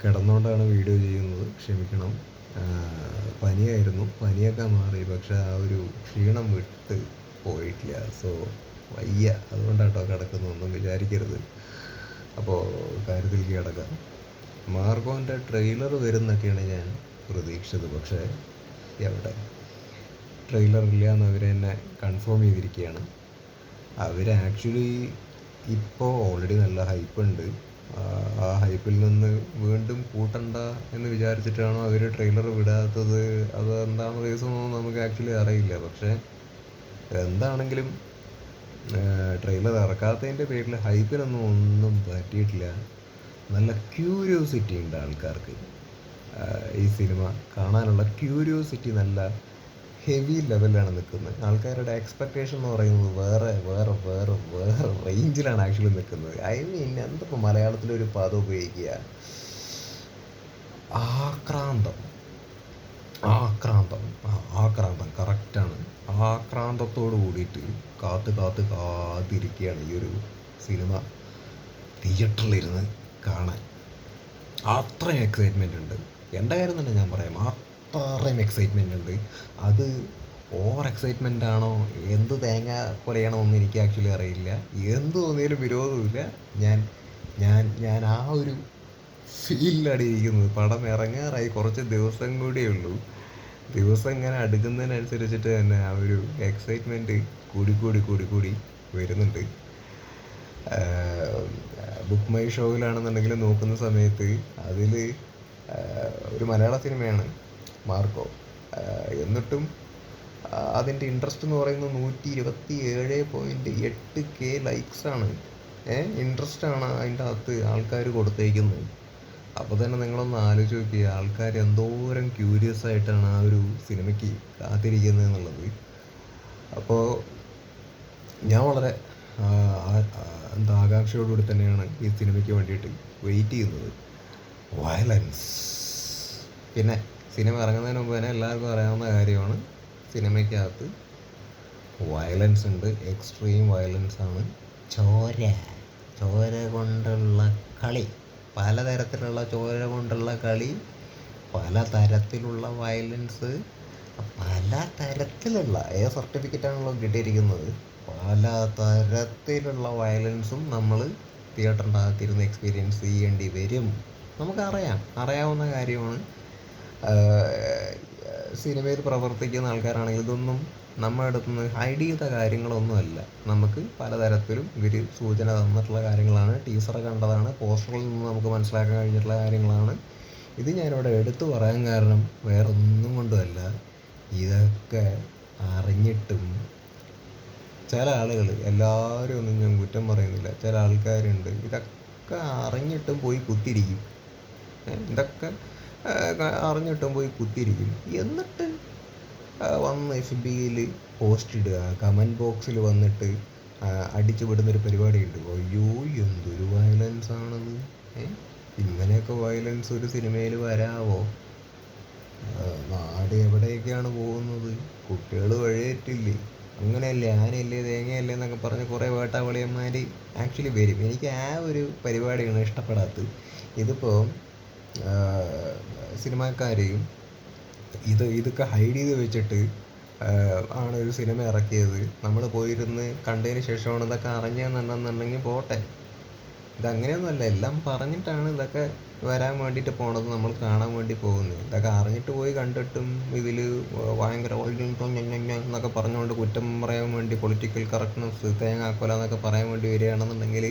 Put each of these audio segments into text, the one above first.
കിടന്നുകൊണ്ടാണ് video ചെയ്യുന്നത്. ക്ഷമിക്കണം. പനിയായിരുന്നു. പനിയൊക്കെ മാറി. പക്ഷെ ആ ഒരു ക്ഷീണം വിട്ട് പോയിട്ടില്ല. സോ വയ്യ. അതുകൊണ്ടാട്ടോ കേട്ടോ കിടക്കുന്നതൊന്നും വിചാരിക്കരുത്. അപ്പോൾ കാര്യത്തിൽ കിടക്കാം മാർഗോന്റെ ട്രെയിലർ വരുന്നൊക്കെയാണ് ഞാൻ പ്രതീക്ഷിച്ചത്. പക്ഷേ എവിടെ? ട്രെയിലർ ഇല്ല എന്ന് അവർ തന്നെ കൺഫേം ചെയ്തിരിക്കുകയാണ്. അവർ ആക്ച്വലി ഇപ്പോൾ ഓൾറെഡി നല്ല ഹൈപ്പ് ഉണ്ട്. ആ ഹൈപ്പിൽ നിന്ന് വീണ്ടും കൂട്ടണ്ട എന്ന് വിചാരിച്ചിട്ടാണോ അവർ ട്രെയിലർ വിടാത്തത്? അത് എന്താണ് റീസൺ ഒന്നും നമുക്ക് ആക്ച്വലി അറിയില്ല. പക്ഷേ എന്താണെങ്കിലും ട്രെയിലർ ഇറക്കാത്തതിന്റെ പേരിൽ ഹൈപ്പിനൊന്നും ഒന്നും പറ്റിയിട്ടില്ല. നല്ല ക്യൂരിയോസിറ്റി ഉണ്ട് ആൾക്കാർക്ക്. ഈ സിനിമ കാണാനുള്ള ക്യൂരിയോസിറ്റി നല്ല ഹെവി ലെവലിലാണ് നിൽക്കുന്നത്. ആൾക്കാരുടെ എക്സ്പെക്റ്റേഷൻ എന്ന് പറയുന്നത് വേറെ വേറെ വേറെ വേറെ റേഞ്ചിലാണ് ആക്ച്വലി നിൽക്കുന്നത്. ഐ മീൻ എന്തിപ്പോൾ മലയാളത്തിലൊരു പദം ഉപയോഗിക്കുക? ആക്രാന്തം. ആക്രാന്തം. ആക്രാന്തം കറക്റ്റാണ് ആക്രാന്തത്തോട് കൂടിയിട്ട് കാത്ത് കാത്ത് കാത്തിരിക്കുകയാണ് ഈ ഒരു സിനിമ തിയേറ്ററിലിരുന്ന് കാണാൻ. അത്രയും എക്സൈറ്റ്മെന്റ് ഉണ്ട്. എന്റെ കാര്യം തന്നെ ഞാൻ പറയാം. അത്രയും എക്സൈറ്റ്മെന്റ് ഉണ്ട്. അത് ഓവർ എക്സൈറ്റ്മെന്റ് ആണോ എന്ത് തേങ്ങ കൊലയണമെന്ന് എനിക്ക് ആക്ച്വലി അറിയില്ല. എന്ത് തോന്നിയാലും വിരോധമില്ല ഞാൻ ഞാൻ ഞാൻ ആ ഒരു ഫീലിലാണ് ഇരിക്കുന്നത്. പടം ഇറങ്ങാറായി കുറച്ച് ദിവസം കൂടിയേ ഉള്ളൂ. ദിവസം ഇങ്ങനെ അടുക്കുന്നതിനനുസരിച്ചിട്ട് തന്നെ ആ ഒരു എക്സൈറ്റ്മെന്റ് കൂടി കൂടി കൂടി കൂടി വരുന്നുണ്ട്. ബുക്ക് മൈ ഷോയിലാണെന്നുണ്ടെങ്കിൽ നോക്കുന്ന സമയത്ത് അതിൽ ഒരു മലയാള സിനിമയാണ് മാർക്കോ. എന്നിട്ടും അതിന്റെ ഇൻട്രസ്റ്റ് എന്ന് പറയുന്നത് നൂറ്റി ഇരുപത്തി ഏഴ് പോയിന്റ് എട്ട് കെ ലൈക്സാണ് ഏഹ് ഇൻട്രസ്റ്റ് ആണ് അതിന്റെ അകത്ത് ആൾക്കാർ കൊടുത്തേക്കുന്നത്. അപ്പോൾ തന്നെ നിങ്ങളൊന്ന് ആലോചിച്ച് നോക്കി ആൾക്കാർ എന്തോരം ക്യൂരിയസ് ആയിട്ടാണ് ആ ഒരു സിനിമയ്ക്ക് കാത്തിരിക്കുന്നത് എന്നുള്ളത്. അപ്പോൾ ഞാൻ വളരെ എന്താ ആകാംക്ഷയോടുകൂടി തന്നെയാണ് ഈ സിനിമയ്ക്ക് വേണ്ടിയിട്ട് വെയിറ്റ് ചെയ്യുന്നത്. വയലൻസ് പിന്നെ സിനിമ ഇറങ്ങുന്നതിന് മുമ്പ് തന്നെ എല്ലാവർക്കും അറിയാവുന്ന കാര്യമാണ്. സിനിമയ്ക്കകത്ത് വയലൻസ് ഉണ്ട്. എക്സ്ട്രീം വയലൻസ് ആണ്. ചോര. ചോര കൊണ്ടുള്ള കളി. പലതരത്തിലുള്ള ചോര കൊണ്ടുള്ള കളി. പലതരത്തിലുള്ള വയലൻസ് പല തരത്തിലുള്ള ഏ സർട്ടിഫിക്കറ്റാണല്ലോ കിട്ടിയിരിക്കുന്നത്. പല തരത്തിലുള്ള വയലൻസും നമ്മൾ തിയേറ്ററിന്റെ അകത്തിരുന്ന് എക്സ്പീരിയൻസ് ചെയ്യേണ്ടി വരും. നമുക്കറിയാം. അറിയാവുന്ന കാര്യമാണ്. സിനിമയിൽ പ്രവർത്തിക്കുന്ന ആൾക്കാരാണെങ്കിൽ ഇതൊന്നും നമ്മുടെ അടുത്ത് നിന്ന് ഹൈഡ് ചെയ്ത കാര്യങ്ങളൊന്നുമല്ല. നമുക്ക് പലതരത്തിലും ഇവർ സൂചന തന്നിട്ടുള്ള കാര്യങ്ങളാണ്. ടീസർ കണ്ടതാണ്. പോസ്റ്ററിൽ നിന്ന് നമുക്ക് മനസ്സിലാക്കാൻ കഴിഞ്ഞിട്ടുള്ള കാര്യങ്ങളാണ്. ഇത് ഞാനിവിടെ എടുത്തു പറയാൻ കാരണം വേറെ ഒന്നും കൊണ്ടുമല്ല. ഇതൊക്കെ അറിഞ്ഞിട്ടും ചില ആളുകൾ എല്ലാവരും ഒന്നും ഞാൻ കുറ്റം പറയുന്നില്ല. ചില ആൾക്കാരുണ്ട്. ഇതൊക്കെ അറിഞ്ഞിട്ടും പോയി കുത്തിരിക്കും ഇതൊക്കെ അറിഞ്ഞിട്ടും പോയി കുത്തിയിരിക്കും. എന്നിട്ട് വന്ന് എഫ് ബിയിൽ പോസ്റ്റ് ഇടുക. കമന്റ് ബോക്സിൽ വന്നിട്ട് അടിച്ചു വിടുന്നൊരു പരിപാടിയുണ്ട്. അയ്യോ എന്തൊരു വയലൻസ് ആണത്. ഇങ്ങനെയൊക്കെ വയലൻസ് ഒരു സിനിമയിൽ വരാവോ? നാട് എവിടെയൊക്കെയാണ് പോകുന്നത്? കുട്ടികൾ വഴിയേറ്റില്ലേ അങ്ങനെയല്ലേ ആനയല്ലേ തേങ്ങയല്ലേ എന്നൊക്കെ പറഞ്ഞ് കുറേ വേട്ടാവളിയന്മാർ ആക്ച്വലി വരും. എനിക്ക് ആ ഒരു പരിപാടിയാണ് ഇഷ്ടപ്പെടാത്തത്. ഇതിപ്പോൾ സിനിമാക്കാരെയും ഇത് ഇതൊക്കെ ഹൈഡ് ചെയ്ത് വെച്ചിട്ട് ആണ് ഒരു സിനിമ ഇറക്കിയത്. നമ്മൾ പോയിരുന്ന് കണ്ടതിന് ശേഷമാണ് ഇതൊക്കെ അറിഞ്ഞതെന്നുണ്ടെന്നുണ്ടെങ്കിൽ പോട്ടെ. ഇതങ്ങനെയൊന്നുമല്ല. എല്ലാം പറഞ്ഞിട്ടാണ് ഇതൊക്കെ വരാൻ വേണ്ടിയിട്ട് പോണത്. നമ്മൾ കാണാൻ വേണ്ടി പോകുന്നത്. ഇതൊക്കെ അറിഞ്ഞിട്ട് പോയി കണ്ടിട്ടും ഇതിൽ ഭയങ്കര എന്നൊക്കെ പറഞ്ഞുകൊണ്ട് കുറ്റം പറയാൻ വേണ്ടി പൊളിറ്റിക്കൽ കറക്റ്റ്നസ് തേങ്ങാക്കൊല എന്നൊക്കെ പറയാൻ വേണ്ടി വരികയാണെന്നുണ്ടെങ്കിൽ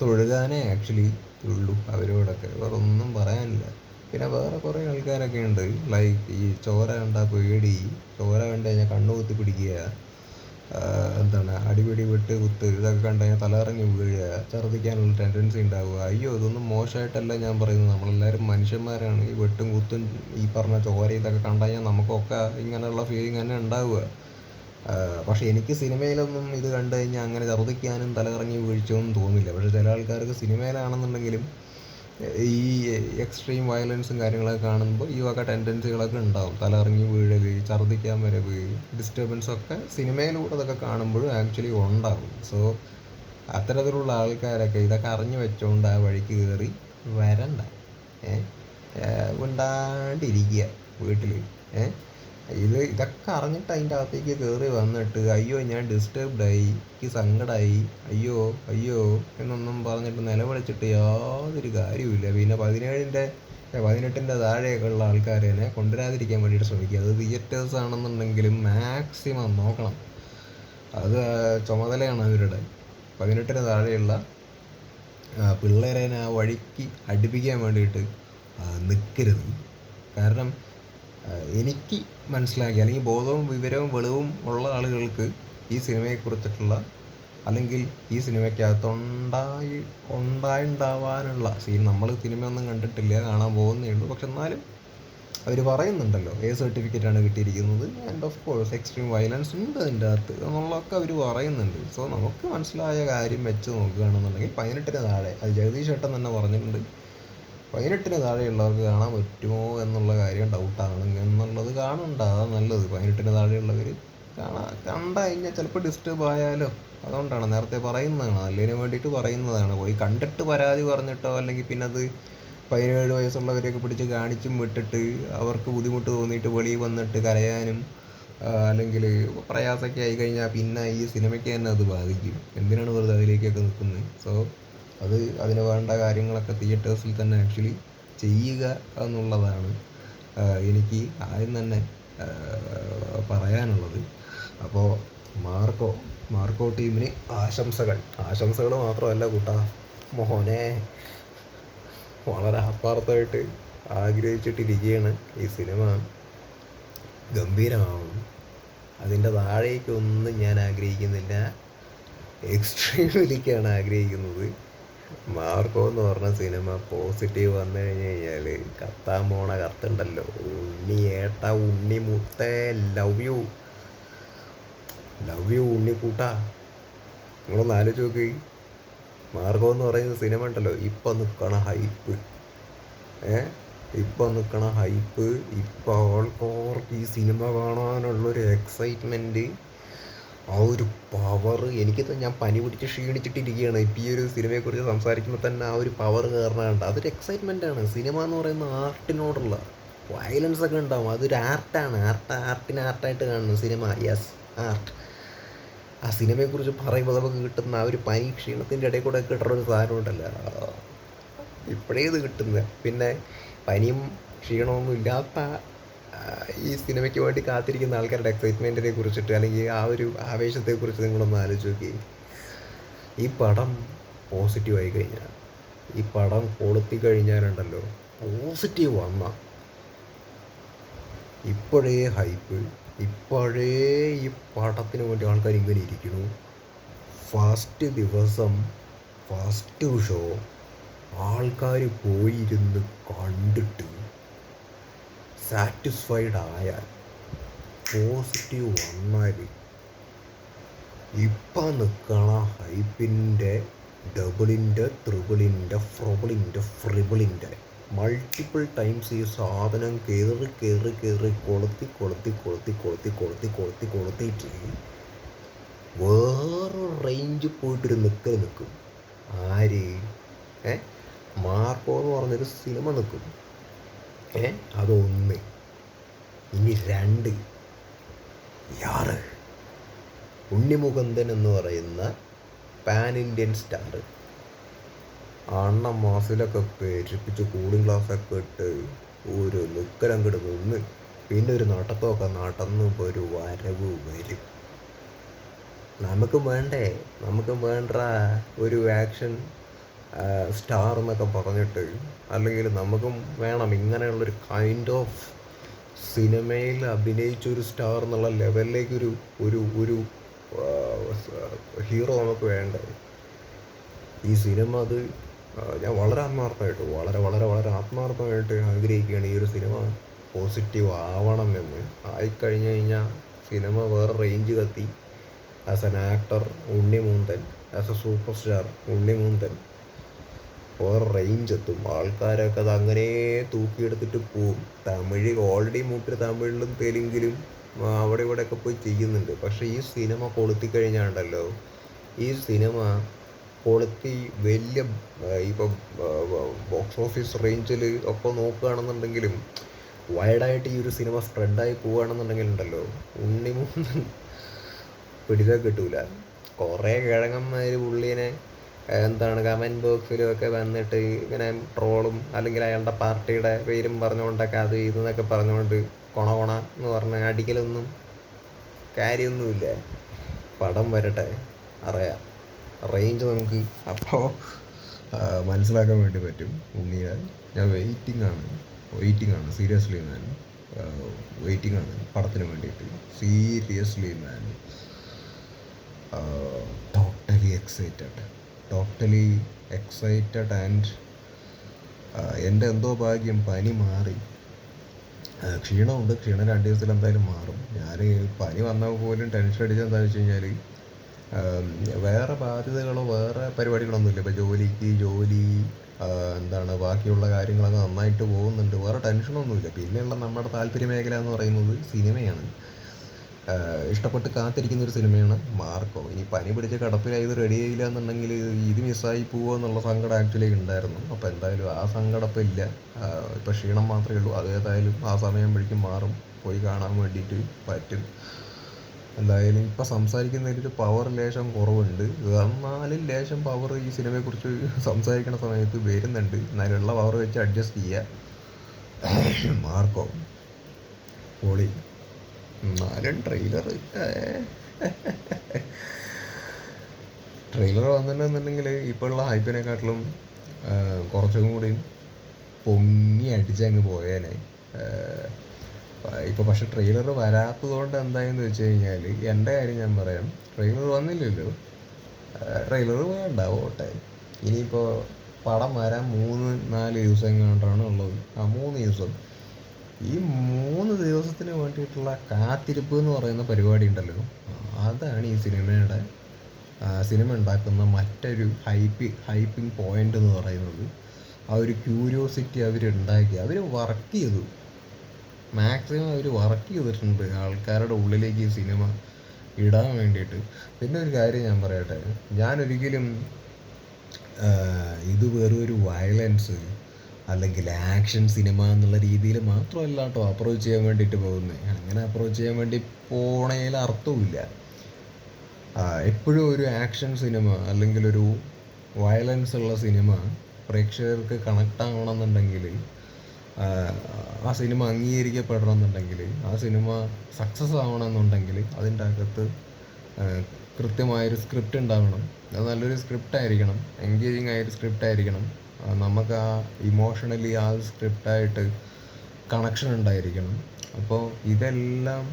തൊഴുകാനേ ആക്ച്വലി ഉള്ളൂ അവരോടൊക്കെ. വേറെ ഒന്നും പറയാനില്ല. പിന്നെ വേറെ കുറേ ആൾക്കാരൊക്കെ ഉണ്ട്. ലൈക്ക് ഈ ചോര കണ്ടാൽ പേടി. ചോര കണ്ടു കഴിഞ്ഞാൽ കണ്ണു കുത്തി പിടിക്കുക. എന്താണ് അടിപിടി വെട്ട് കുത്ത് ഇതൊക്കെ കണ്ടു കഴിഞ്ഞാൽ തലകറങ്ങി വീഴുക. ഛർദ്ദിക്കാനുള്ള ടെൻഡൻസി ഉണ്ടാവുക. അയ്യോ ഇതൊന്നും മോശമായിട്ടല്ല ഞാൻ പറയുന്നത്. നമ്മളെല്ലാവരും മനുഷ്യന്മാരാണ്. ഈ വെട്ടും കുത്തും ഈ പറഞ്ഞ ചോര ഇതൊക്കെ കണ്ടു കഴിഞ്ഞാൽ നമുക്കൊക്കെ ഇങ്ങനെയുള്ള ഫീലിംഗ് തന്നെ ഉണ്ടാവുക. പക്ഷേ എനിക്ക് സിനിമയിലൊന്നും ഇത് കണ്ടു കഴിഞ്ഞാൽ അങ്ങനെ ഛർദ്ദിക്കാനും തലകറങ്ങി വീഴ്ചയൊന്നും തോന്നില്ല. പക്ഷേ ചില ആൾക്കാർക്ക് സിനിമയിലാണെന്നുണ്ടെങ്കിലും ഈ എക്സ്ട്രീം വയലൻസും കാര്യങ്ങളൊക്കെ കാണുമ്പോൾ ഈ വക ടെൻഡൻസികളൊക്കെ ഉണ്ടാവും. തലകറങ്ങി വീഴുകയും ഛർദ്ദിക്കാൻ വരവ് ഡിസ്റ്റർബൻസ് ഒക്കെ സിനിമയിലൂടെ അതൊക്കെ കാണുമ്പോഴും ആക്ച്വലി ഉണ്ടാകും സോ അത്തരത്തിലുള്ള ആൾക്കാരൊക്കെ ഇതൊക്കെ അറിഞ്ഞു വെച്ചോണ്ട് ആ വഴിക്ക് കയറി വരണ്ട. ഏ? ഉണ്ടാണ്ടിരിക്കുക വീട്ടിൽ ഏ? ഇത് ഇതൊക്കെ അറിഞ്ഞിട്ട് അതിന്റെ അകത്തേക്ക് കയറി വന്നിട്ട് അയ്യോ ഞാൻ ഡിസ്റ്റർബ്ഡായി എനിക്ക് സങ്കടമായി അയ്യോ അയ്യോ എന്നൊന്നും പറഞ്ഞിട്ട് നിലവിളിച്ചിട്ട് യാതൊരു കാര്യവുമില്ല പിന്നെ പതിനേഴിന്റെ പതിനെട്ടിന്റെ താഴെയൊക്കെയുള്ള ആൾക്കാരെ കൊണ്ടുവരാതിരിക്കാൻ വേണ്ടിയിട്ട് ശ്രമിക്കുക. അത് തിയേറ്റേഴ്സ് ആണെന്നുണ്ടെങ്കിലും മാക്സിമം നോക്കണം. അത് ചുമതലയാണ് അവരുടെ. പതിനെട്ടിന് താഴെയുള്ള പിള്ളേരെ ആ വഴിക്ക് അടുപ്പിക്കാൻ വേണ്ടിയിട്ട് നിൽക്കരുത് കാരണം എനിക്ക് മനസ്സിലാക്കി അല്ലെങ്കിൽ ബോധവും വിവരവും വെളിവും ഉള്ള ആളുകൾക്ക് ഈ സിനിമയെക്കുറിച്ചിട്ടുള്ള അല്ലെങ്കിൽ ഈ സിനിമയ്ക്കകത്ത് ഉണ്ടായി ഉണ്ടായിണ്ടാവാനുള്ള സീൻ നമ്മൾ സിനിമ ഒന്നും കണ്ടിട്ടില്ല കാണാൻ പോകുന്നേ ഉള്ളൂ. പക്ഷെ എന്നാലും അവർ പറയുന്നുണ്ടല്ലോ ഏത് സർട്ടിഫിക്കറ്റാണ് കിട്ടിയിരിക്കുന്നത്. And of course extreme violence ഉണ്ട് അതിന്റെ അകത്ത് എന്നുള്ളതൊക്കെ അവർ പറയുന്നുണ്ട്. സോ നമുക്ക് മനസ്സിലായ കാര്യം വെച്ച് നോക്കുകയാണെന്നുണ്ടെങ്കിൽ പതിനെട്ടിന് താഴെ അത് ജഗദീഷ് ഏട്ടൻ തന്നെ പറഞ്ഞിട്ടുണ്ട് പതിനെട്ടിന് താഴെയുള്ളവർക്ക് കാണാൻ പറ്റുമോ എന്നുള്ള കാര്യം ഡൗട്ടാണ് എന്നുള്ളത് കാണണ്ട. അതാണ് നല്ലത്. പതിനെട്ടിന് താഴെയുള്ളവർ കാണാൻ കണ്ടു കഴിഞ്ഞാൽ ചിലപ്പോൾ ഡിസ്റ്റർബ് ആയാലോ. അതുകൊണ്ടാണ് നേരത്തെ പറയുന്നതാണ്. നല്ലതിന് വേണ്ടിയിട്ട് പറയുന്നതാണ്. പോയി കണ്ടിട്ട് പരാതി പറഞ്ഞിട്ടോ അല്ലെങ്കിൽ പിന്നെ അത് പതിനേഴ് വയസ്സുള്ളവരെയൊക്കെ പിടിച്ച് കാണിച്ചും വിട്ടിട്ട് അവർക്ക് ബുദ്ധിമുട്ട് തോന്നിയിട്ട് വെളിയിൽ വന്നിട്ട് കരയാനും അല്ലെങ്കിൽ പ്രയാസമൊക്കെ ആയി കഴിഞ്ഞാൽ പിന്നെ ഈ സിനിമയ്ക്ക് തന്നെ അത് ബാധിക്കും. എന്തിനാണ് വെറുതെ അതിലേക്കൊക്കെ നിൽക്കുന്നത്? സോ അത് അതിന് വേണ്ട കാര്യങ്ങളൊക്കെ തിയേറ്റേഴ്സിൽ തന്നെ ആക്ച്വലി ചെയ്യുക എന്നുള്ളതാണ് എനിക്ക് ആദ്യം തന്നെ പറയാനുള്ളത്. അപ്പോൾ മാർക്കോ മാർക്കോ ടീമിന് ആശംസകൾ. ആശംസകൾ മാത്രമല്ല കൂട്ടാ മോഹനെ വളരെ ആത്മാർത്ഥമായിട്ട് ആഗ്രഹിച്ചിട്ടിരിക്കുകയാണ് ഈ സിനിമ. ഗംഭീരമാവും. അതിന്റെ താഴേക്കൊന്നും ഞാൻ ആഗ്രഹിക്കുന്നില്ല. എക്സ്ട്രീമിലേക്കാണ് ആഗ്രഹിക്കുന്നത്. മാർക്കോ എന്ന് പറഞ്ഞ സിനിമ പോസിറ്റീവ് വന്നു കഴിഞ്ഞ് കഴിഞ്ഞാൽ കത്താൻ പോണ കത്തുണ്ടല്ലോ. ഉണ്ണി ഏട്ട ഉണ്ണി മുത്തേ love you love you Unni കൂട്ടാ. നിങ്ങളൊന്ന് ആലോചിച്ച് നോക്ക്. മാർഗം എന്ന് പറയുന്ന സിനിമ ഉണ്ടല്ലോ ഇപ്പം നിൽക്കണ ഹൈപ്പ് ഏ? ഇപ്പം നിൽക്കണ ഹൈപ്പ് ഇപ്പം ആൾക്കാർക്ക് ഈ സിനിമ കാണാനുള്ളൊരു എക്സൈറ്റ്മെന്റ് ആ ഒരു പവർ എനിക്ക് ഞാൻ പനി പിടിച്ച് ക്ഷീണിച്ചിട്ടിരിക്കുകയാണ്. ഇപ്പം ഈ ഒരു സിനിമയെക്കുറിച്ച് സംസാരിക്കുമ്പോൾ തന്നെ ആ ഒരു പവർ കയറണുണ്ട് അതൊരു എക്സൈറ്റ്മെന്റ് ആണ്. സിനിമ എന്ന് പറയുന്ന ആർട്ടിനോടുള്ള വയലൻസ് ഒക്കെ ഉണ്ടാവും. അതൊരു ആർട്ടാണ് ആർട്ട് ആർട്ടിന് ആർട്ടായിട്ട് കാണുന്നു സിനിമ. യെസ് ആർട്ട് ആ സിനിമയെക്കുറിച്ച് പറയുമ്പോൾ നമുക്ക് കിട്ടുന്ന ആ ഒരു പനി ക്ഷീണത്തിന്റെ ഇടയിൽ കൂടെ കിട്ടുന്ന ഒരു സാധനം ഉണ്ടല്ലോ. ഇപ്പോഴേ ഇത് കിട്ടുന്നത്. പിന്നെ പനിയും ക്ഷീണമൊന്നും ഇല്ലാത്ത ഈ സിനിമയ്ക്ക് വേണ്ടി കാത്തിരിക്കുന്ന ആൾക്കാരുടെ എക്സൈറ്റ്മെന്റിനെ കുറിച്ചിട്ട് അല്ലെങ്കിൽ ആ ഒരു ആവേശത്തെക്കുറിച്ച് നിങ്ങളൊന്ന് ആലോചിച്ച് നോക്കി. ഈ പടം പോസിറ്റീവ് ആയി കഴിഞ്ഞാൽ ഈ പടം കൊളുത്തി കഴിഞ്ഞാലുണ്ടല്ലോ പോസിറ്റീവ് വന്ന ഇപ്പോഴേ ഹൈപ്പ് ഇപ്പോഴേ ഈ പടത്തിന് വേണ്ടി ആൾക്കാർ ഇങ്ങനെ ഇരിക്കുന്നു. ഫസ്റ്റ് ദിവസം ഫസ്റ്റ് ഷോ ആൾക്കാർ പോയിരുന്ന് കണ്ടിട്ട് സാറ്റിസ്ഫൈഡ് ആയാൽ പോസിറ്റീവ് വന്നാൽ ഇപ്പം നിൽക്കണ ഹൈപ്പിന്റെ ഡബിളിന്റെ ത്രിബിളിന്റെ ഫ്രബിളിന്റെ ഫ്രിബിളിന്റെ മൾട്ടിപ്പിൾ ടൈംസ് ഈ സാധനം കയറി കയറി കയറി കൊളുത്തി കൊളുത്തി കൊളുത്തി കൊളുത്തി കൊളുത്തി കൊളുത്തി കൊളുത്തിയിട്ട് വേറൊരു റേഞ്ച് പോയിട്ടൊരു നിൽക്കൽ നിൽക്കും ആര്? ഏ? മാർക്കോ എന്ന് പറഞ്ഞൊരു സിനിമ നിൽക്കും ഏ? അതൊന്ന്. ഇനി രണ്ട്. യാറ് ഉണ്ണിമുകുന്ദൻ എന്ന് പറയുന്ന പാൻ ഇന്ത്യൻ സ്റ്റാർ അണ്ണ മാസിലൊക്കെ പേരിപ്പിച്ച് കൂളിംഗ് ഗ്ലാസ്സൊക്കെ ഇട്ട് ഒരു നിക്കലങ്ങോട്ട് നിന്ന് പിന്നെ ഒരു നടത്തമൊക്കെ നടന്ന് ഒരു വരവ് വരും. നമുക്ക് വേണ്ടേ? നമുക്ക് വേണ്ട ഒരു ആക്ഷൻ സ്റ്റാർ എന്നൊക്കെ പറഞ്ഞിട്ട് അല്ലെങ്കിൽ നമുക്കും വേണം ഇങ്ങനെയുള്ളൊരു കൈൻഡ് ഓഫ് സിനിമയിൽ അഭിനയിച്ചൊരു സ്റ്റാർ എന്നുള്ള ലെവലിലേക്കൊരു ഒരു ഒരു ഹീറോ നമുക്ക് വേണ്ടേ? ഈ സിനിമ അത് ഞാൻ വളരെ ആത്മാർത്ഥമായിട്ട് വളരെ വളരെ വളരെ ആത്മാർത്ഥമായിട്ട് ആഗ്രഹിക്കുകയാണ് ഈ ഒരു സിനിമ പോസിറ്റീവ് ആവണം എന്ന്. ആയിക്കഴിഞ്ഞു കഴിഞ്ഞാൽ സിനിമ വേറെ റേഞ്ച് കത്തി. As an actor Unni Mukundan. As a super star Unni മൂന്തൻ വേറെ റേഞ്ച് എത്തും. ആൾക്കാരൊക്കെ അത് അങ്ങനെ തൂക്കിയെടുത്തിട്ട് പോവും. തമിഴ് ഓൾറെഡി മൂപ്പര് തമിഴിലും തെലുങ്കിലും അവിടെ ഇവിടെയൊക്കെ പോയി ചെയ്യുന്നുണ്ട്. പക്ഷേ ഈ സിനിമ കൊളുത്തി കഴിഞ്ഞാണ്ടല്ലോ ഈ സിനിമ കൊളുത്തി വലിയ ഇപ്പം ബോക്സ് ഓഫീസ് റേഞ്ചിൽ ഒക്കെ നോക്കുകയാണെന്നുണ്ടെങ്കിലും വൈഡായിട്ട് ഈ ഒരു സിനിമ സ്പ്രെഡായി പോവുകയാണെന്നുണ്ടെങ്കിൽ ഉണ്ടല്ലോ ഉണ്ണിമൂന്ന് പിടിച്ചാൽ കിട്ടൂല. കുറേ കിഴങ്ങന്മാർ പുള്ളീനെ എന്താണ് കമന്റ് ബോക്സിലും ഒക്കെ വന്നിട്ട് ഇങ്ങനെ ട്രോളും അല്ലെങ്കിൽ അയാളുടെ പാർട്ടിയുടെ പേരും പറഞ്ഞുകൊണ്ടൊക്കെ അത് ഇതെന്നൊക്കെ പറഞ്ഞുകൊണ്ട് കൊണ കൊണ എന്ന് പറഞ്ഞ അടിക്കലൊന്നും കാര്യമൊന്നുമില്ല. പടം വരട്ടെ. അറിയാം. റേഞ്ച് നമുക്ക് അപ്പോൾ മനസ്സിലാക്കാൻ വേണ്ടി പറ്റും. ഉണ്ണിയെ ഞാൻ വെയിറ്റിംഗ് ആണ്. വെയിറ്റിംഗ് ആണ്. സീരിയസ്ലി മാൻ വെയിറ്റിംഗ് ആണ് പടത്തിന് വേണ്ടിയിട്ട്. Seriously man totally excited totally excited and എന്റെ എന്തോ ഭാഗ്യം പനി മാറി. ക്ഷീണമുണ്ട്. ക്ഷീണം രണ്ട് ദിവസത്തിൽ എന്തായാലും മാറും. ഞാൻ പനി വന്നാൽ പോലും ടെൻഷൻ അടിച്ചത് എന്താണെന്ന് വെച്ച് കഴിഞ്ഞാൽ വേറെ ബാധ്യതകളോ വേറെ പരിപാടികളൊന്നുമില്ല. ഇപ്പോൾ ജോലിക്ക് ജോലി എന്താണ് ബാക്കിയുള്ള കാര്യങ്ങളൊക്കെ നന്നായിട്ട് പോകുന്നുണ്ട്. വേറെ ടെൻഷനൊന്നുമില്ല പിന്നെയുള്ള നമ്മുടെ താല്പര്യ മേഖല എന്ന് പറയുന്നത് സിനിമയാണ്. ഇഷ്ടപ്പെട്ട് കാത്തിരിക്കുന്ന ഒരു സിനിമയാണ് മാർക്കോ. ഇനി പനി പിടിച്ച കടപ്പിലായി ഇത് റെഡി ആയില്ല എന്നുണ്ടെങ്കിൽ ഇത് മിസ്സായി പോവുക എന്നുള്ള സങ്കടം ആക്ച്വലി ഉണ്ടായിരുന്നു അപ്പോൾ എന്തായാലും ആ സങ്കടപ്പില്ല ഇപ്പം ഇല്ല ക്ഷീണം മാത്രമേ ഉള്ളൂ. അതേതായാലും ആ സമയം സമയമ്പോഴേക്കും മാറും. പോയി കാണാൻ വേണ്ടിയിട്ട് പറ്റും. എന്തായാലും ഇപ്പം സംസാരിക്കുന്നതിൽ പവർ ലേശം കുറവുണ്ട്. എന്നാലും ലേശം പവർ ഈ സിനിമയെക്കുറിച്ച് സംസാരിക്കുന്ന സമയത്ത് വരുന്നുണ്ട്. എന്നാലുള്ള പവർ വെച്ച് അഡ്ജസ്റ്റ് ചെയ്യുക മാർക്കോ പൊളി. എന്നാലും ട്രെയിലർ ട്രെയിലർ വന്നിട്ടുണ്ടെന്നുണ്ടെങ്കിൽ ഇപ്പോഴുള്ള ഹൈപ്പിനെക്കാട്ടിലും കുറച്ചും കൂടി പൊങ്ങി അടിച്ച് അങ്ങ് പോയേനെ. ഇപ്പോൾ പക്ഷെ ട്രെയിലർ വരാത്തത് കൊണ്ട് എന്തായെന്ന് വെച്ച് കഴിഞ്ഞാൽ എന്റെ കാര്യം ഞാൻ പറയാം. ട്രെയിലർ വന്നില്ലല്ലോ. ട്രെയിലർ വേണ്ട ഓട്ടെ ഇനിയിപ്പോൾ പടം വരാൻ മൂന്ന് നാല് ദിവസം കണ്ടാണ് ഉള്ളത്. ആ മൂന്ന് ദിവസം. ഈ മൂന്ന് ദിവസത്തിന് വേണ്ടിയിട്ടുള്ള കാത്തിരിപ്പ് എന്ന് പറയുന്ന പരിപാടി ഉണ്ടല്ലോ. അതാണ് ഈ സിനിമയുടെ സിനിമ ഉണ്ടാക്കുന്ന മറ്റൊരു ഹൈപ്പി ഹൈപ്പിംഗ് പോയിന്റ് എന്ന് പറയുന്നത്. ആ ഒരു ക്യൂരിയോസിറ്റി അവരുണ്ടാക്കി അവർ വർക്ക് ചെയ്തു. മാക്സിമം അവർ വർക്ക് ചെയ്തിട്ടുണ്ട് ആൾക്കാരുടെ ഉള്ളിലേക്ക് ഈ സിനിമ ഇടാൻ വേണ്ടിയിട്ട്. പിന്നെ ഒരു കാര്യം ഞാൻ പറയട്ടെ. ഞാനൊരിക്കലും ഇത് വെറും ഒരു വയലൻസ് അല്ലെങ്കിൽ ആക്ഷൻ സിനിമ എന്നുള്ള രീതിയിൽ മാത്രമല്ല കേട്ടോ അപ്രോച്ച് ചെയ്യാൻ വേണ്ടിയിട്ട് പോകുന്നത് അങ്ങനെ അപ്രോച്ച് ചെയ്യാൻ വേണ്ടി പോണേൽ അർത്ഥവുമില്ല. എപ്പോഴും ഒരു ആക്ഷൻ സിനിമ അല്ലെങ്കിൽ ഒരു വയലൻസ് ഉള്ള സിനിമ പ്രേക്ഷകർക്ക് കണക്ട് ആവണമെന്നുണ്ടെങ്കിൽ ആ സിനിമ അംഗീകരിക്കപ്പെടണം എന്നുണ്ടെങ്കിൽ ആ സിനിമ സക്സസ് ആവണമെന്നുണ്ടെങ്കിൽ അതിന്റെ അകത്ത് കൃത്യമായൊരു സ്ക്രിപ്റ്റ് ഉണ്ടാവണം. അത് നല്ലൊരു സ്ക്രിപ്റ്റ് ആയിരിക്കണം. എൻഗേജിങ് ആയൊരു സ്ക്രിപ്റ്റ് ആയിരിക്കണം. നമുക്ക് ആ ഇമോഷണലി ആ സ്ക്രിപ്റ്റായിട്ട് കണക്ഷൻ ഉണ്ടായിരിക്കണം. അപ്പോൾ ഇതെല്ലാം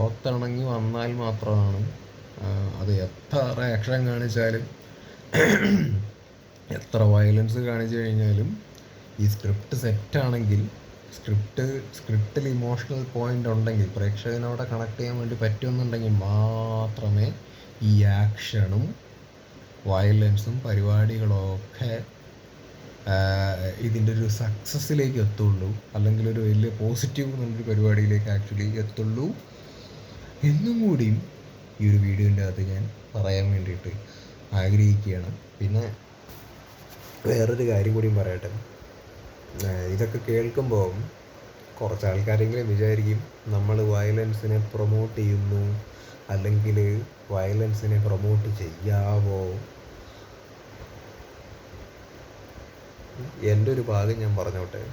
ഒത്തിണങ്ങി വന്നാൽ മാത്രമാണ് അത് എത്ര ആക്ഷൻ കാണിച്ചാലും എത്ര വയലൻസ് കാണിച്ചു കഴിഞ്ഞാലും ഈ സ്ക്രിപ്റ്റ് സെറ്റാണെങ്കിൽ സ്ക്രിപ്റ്റ് സ്ക്രിപ്റ്റിൽ ഇമോഷണൽ പോയിന്റ് ഉണ്ടെങ്കിൽ പ്രേക്ഷകനോടെ കണക്ട് ചെയ്യാൻ വേണ്ടി പറ്റുമെന്നുണ്ടെങ്കിൽ മാത്രമേ ഈ ആക്ഷനും വയലൻസും പരിപാടികളൊക്കെ ഇതിന്റെ ഒരു സക്സസ്സിലേക്ക് എത്തുള്ളൂ. അല്ലെങ്കിൽ ഒരു വലിയ പോസിറ്റീവ് എന്നുള്ളൊരു പരിപാടിയിലേക്ക് ആക്ച്വലി എത്തുള്ളൂ. എന്നും കൂടിയും ഈ ഒരു വീഡിയോന്റെ അകത്ത് ഞാൻ പറയാൻ വേണ്ടിയിട്ട് ആഗ്രഹിക്കുകയാണ്. പിന്നെ വേറൊരു കാര്യം കൂടിയും പറയട്ടെ. ഇതൊക്കെ കേൾക്കുമ്പോൾ കുറച്ച് ആൾക്കാരെങ്കിലും വിചാരിക്കും നമ്മൾ വയലൻസിനെ പ്രൊമോട്ട് ചെയ്യുന്നു. അല്ലെങ്കിൽ വയലൻസിനെ പ്രൊമോട്ട് ചെയ്യാവോ? എന്റെ ഒരു ഭാഗം ഞാൻ പറഞ്ഞോട്ടെ.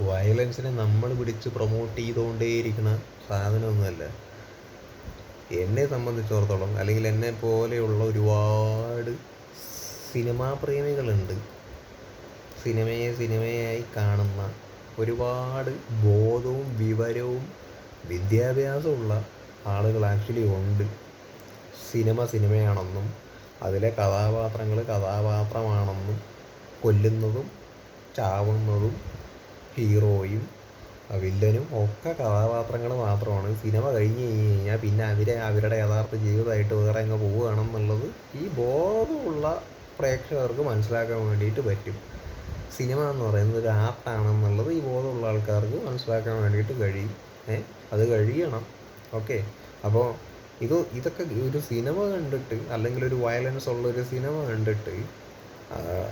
വയലൻസിനെ നമ്മൾ പിടിച്ച് പ്രൊമോട്ട് ചെയ്തുകൊണ്ടേയിരിക്കുന്ന സാധനമൊന്നുമല്ല. എന്നെ സംബന്ധിച്ചിടത്തോളം അല്ലെങ്കിൽ എന്നെ പോലെയുള്ള ഒരുപാട് സിനിമാ പ്രേമികളുണ്ട്. സിനിമയെ സിനിമയായി കാണുന്ന ഒരുപാട് ബോധവും വിവരവും വിദ്യാഭ്യാസമുള്ള ആളുകൾ ആക്ച്വലി ഉണ്ട്. സിനിമ സിനിമയാണെന്നും അതിലെ കഥാപാത്രങ്ങൾ കഥാപാത്രമാണെന്നും കൊല്ലുന്നതും ചാവുന്നതും ഹീറോയും വില്ലനും ഒക്കെ കഥാപാത്രങ്ങൾ മാത്രമാണ്. സിനിമ കഴിഞ്ഞ് കഴിഞ്ഞ് കഴിഞ്ഞാൽ പിന്നെ അവരെ അവരുടെ യഥാർത്ഥ ജീവിതമായിട്ട് വേറെ അങ്ങ് പോവുകയാണെന്നുള്ളത് ഈ ബോധമുള്ള പ്രേക്ഷകർക്ക് മനസ്സിലാക്കാൻ വേണ്ടിയിട്ട് പറ്റും. സിനിമ എന്ന് പറയുന്നത് ഒരു ആർട്ടാണെന്നുള്ളത് ഈ ബോധമുള്ള ആൾക്കാർക്ക് മനസ്സിലാക്കാൻ വേണ്ടിയിട്ട് കഴിയും. ഏ അത് കഴിയണം. ഓക്കെ. അപ്പോൾ ഇത് ഇതൊക്കെ ഒരു സിനിമ കണ്ടിട്ട് അല്ലെങ്കിൽ ഒരു വയലൻസ് ഉള്ള ഒരു സിനിമ കണ്ടിട്ട്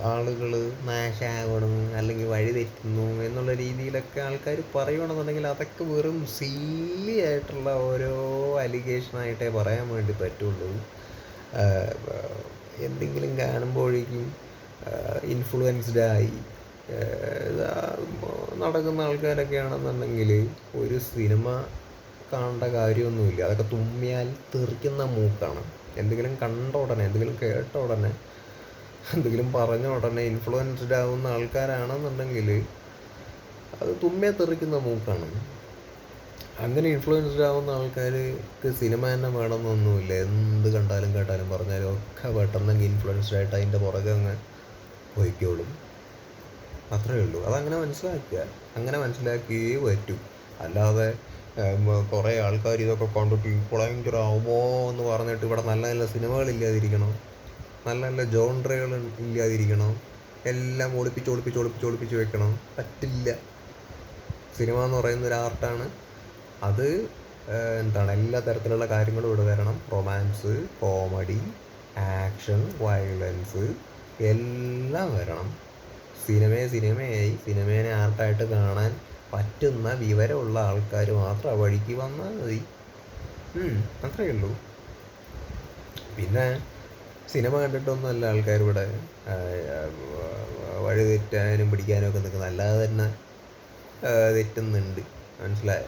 ആളുകൾ നാശാകണം അല്ലെങ്കിൽ വഴി തെറ്റുന്നു എന്നുള്ള രീതിയിലൊക്കെ ആൾക്കാർ പറയുകയാണെന്നുണ്ടെങ്കിൽ അതൊക്കെ വെറും സില്ലി ആയിട്ടുള്ള ഓരോ അലിഗേഷനായിട്ടേ പറയാൻ വേണ്ടി പറ്റുള്ളൂ. എന്തെങ്കിലും കാണുമ്പോഴേക്കും ഇൻഫ്ലുവൻസ്ഡ് ആയി നടക്കുന്ന ആൾക്കാരൊക്കെയാണെന്നുണ്ടെങ്കിൽ ഒരു സിനിമ കാണേണ്ട കാര്യമൊന്നുമില്ല. അതൊക്കെ തുമ്മിയാൽ തെറിക്കുന്ന മൂക്കാണ്. എന്തെങ്കിലും കണ്ട ഉടനെ എന്തെങ്കിലും കേട്ട ഉടനെ എന്തെങ്കിലും പറഞ്ഞ ഉടനെ ഇൻഫ്ലുവൻസ്ഡ് ആവുന്ന ആൾക്കാരാണെന്നുണ്ടെങ്കിൽ അത് തുമ്മേ തെറിക്കുന്ന മൂക്കാണ്. അങ്ങനെ ഇൻഫ്ലുവൻസ്ഡ് ആവുന്ന ആൾക്കാർക്ക് സിനിമ തന്നെ വേണമെന്നൊന്നുമില്ല. എന്ത് കണ്ടാലും കേട്ടാലും പറഞ്ഞാലും ഒക്കെ പെട്ടെന്നെങ്കിൽ ഇൻഫ്ലുവൻസ്ഡ് ആയിട്ട് അതിന്റെ പുറകെ അങ്ങ് പോയിക്കോളും. അത്രയേ ഉള്ളൂ. അതങ്ങനെ മനസ്സിലാക്കുക. അങ്ങനെ മനസ്സിലാക്കിയേ പറ്റൂ. അല്ലാതെ കുറേ ആൾക്കാർ ഇതൊക്കെ കണ്ടിട്ട് ഭയങ്കര ആവുമോ എന്ന് പറഞ്ഞിട്ട് ഇവിടെ നല്ല നല്ല സിനിമകൾ ഇല്ലാതിരിക്കണോ നല്ല നല്ല ജോൺറകൾ ഇല്ലാതിരിക്കണം? എല്ലാം ഒളിപ്പിച്ച് ഒളിപ്പിച്ച് ഒളിപ്പിച്ച് ഒളിപ്പിച്ച് വെക്കണം? പറ്റില്ല. സിനിമ എന്ന് പറയുന്ന ഒരു ആർട്ടാണ്. അത് എന്താണ് എല്ലാ തരത്തിലുള്ള കാര്യങ്ങളും ഇവിടെ വരണം. റൊമാൻസ് കോമഡി ആക്ഷൻ വയലൻസ് എല്ലാം വരണം. സിനിമയെ സിനിമയായി സിനിമേനെ ആർട്ടായിട്ട് കാണാൻ പറ്റുന്ന വിവരമുള്ള ആൾക്കാർ മാത്രം വഴിക്ക് വന്നാൽ മതി. അത്രയേ ഉള്ളൂ. പിന്നെ സിനിമ കണ്ടിട്ടൊന്നുമല്ല ആൾക്കാർ ഇവിടെ വഴി തെറ്റാനും പിടിക്കാനും ഒക്കെ നിൽക്കുന്നത്. അല്ലാതെ തന്നെ തെറ്റുന്നുണ്ട്. മനസ്സിലായ?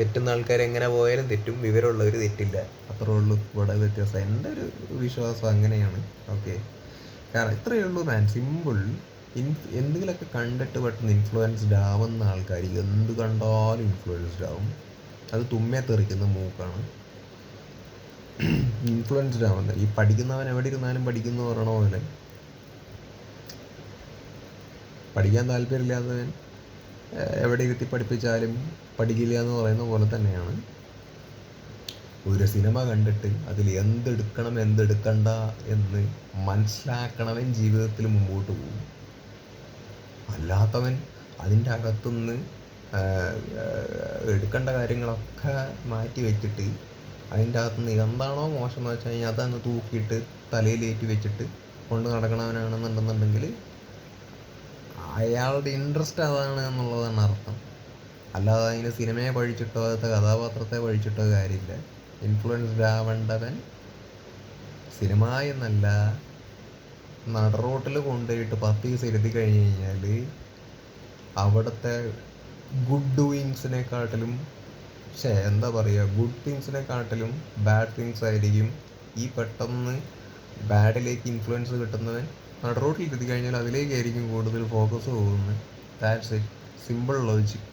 തെറ്റുന്ന ആൾക്കാർ എങ്ങനെ പോയാലും തെറ്റും വിവരമുള്ളവർ തെറ്റില്ല. അത്രേ ഉള്ളൂ ഇവിടെ വ്യത്യാസം. എന്റെ ഒരു വിശ്വാസം അങ്ങനെയാണ്. ഓക്കെ. കാരണം ഇത്രയേ ഉള്ളൂ മാൻ. സിമ്പിൾ. ഇൻ എന്തെങ്കിലുമൊക്കെ കണ്ടിട്ട് പെട്ടെന്ന് ഇൻഫ്ലുവൻസ്ഡ് ആവുന്ന ആൾക്കാർ എന്ത് കണ്ടാലും ഇൻഫ്ലുവൻസ്ഡ് ആവും. അത് തുമ്മേ തെറിക്കുന്ന മൂക്കാണ്. ഇൻഫ്ലുവൻസ്ഡ് ആവുന്നത്. ഈ പഠിക്കുന്നവൻ എവിടെ ഇരുന്നാലും പഠിക്കുന്നു പറയണ പോലെ. പഠിക്കാൻ താല്പര്യമില്ലാത്തവൻ എവിടെ ഇരുത്തി പഠിപ്പിച്ചാലും പഠിക്കില്ല എന്ന് പറയുന്ന പോലെ തന്നെയാണ്. ഒരു സിനിമ കണ്ടിട്ട് അതിൽ എന്തെടുക്കണം എന്തെടുക്കണ്ട എന്ന് മനസ്സിലാക്കണവൻ ജീവിതത്തിൽ മുമ്പോട്ട് പോകും. അല്ലാത്തവൻ അതിന്റെ അകത്തുനിന്ന് എടുക്കേണ്ട കാര്യങ്ങളൊക്കെ മാറ്റി വെച്ചിട്ട് അതിന്റെ അകത്തുനിന്ന് എന്താണോ മോശം എന്ന് വെച്ച് കഴിഞ്ഞാൽ അതങ്ങ് തൂക്കിയിട്ട് തലയിലേറ്റി വെച്ചിട്ട് കൊണ്ട് നടക്കണവനാണെന്നുണ്ടെന്നുണ്ടെങ്കിൽ അയാളുടെ ഇൻട്രസ്റ്റ് അതാണ് എന്നുള്ളതാണ് അർത്ഥം. അല്ലാതെ അതിന് സിനിമയെ പഴിച്ചിട്ടോ അതിന്റെ കഥാപാത്രത്തെ പഴിച്ചിട്ടോ കാര്യമില്ല. ഇൻഫ്ലുവൻസ്ഡ് ആവേണ്ടവൻ സിനിമ എന്നല്ല നടറോട്ടിൽ കൊണ്ടുപോയിട്ട് പത്ത് ദിവസം ഇരുത്തി കഴിഞ്ഞ് കഴിഞ്ഞാൽ അവിടുത്തെ ഗുഡ് ഡൂയിങ്സിനെക്കാട്ടിലും പക്ഷേ എന്താ പറയുക ഗുഡ് തിങ്സിനെ കാട്ടിലും ബാഡ് തിങ്സ് ആയിരിക്കും ഈ പെട്ടെന്ന് ബാഡിലേക്ക് ഇൻഫ്ലുവൻസ് കിട്ടുന്നവൻ നടുറോട്ടിൽ കിട്ടിക്കഴിഞ്ഞാൽ കഴിഞ്ഞാൽ അതിലേക്കായിരിക്കും കൂടുതൽ ഫോക്കസ് പോകുന്നത്. That's it simple logic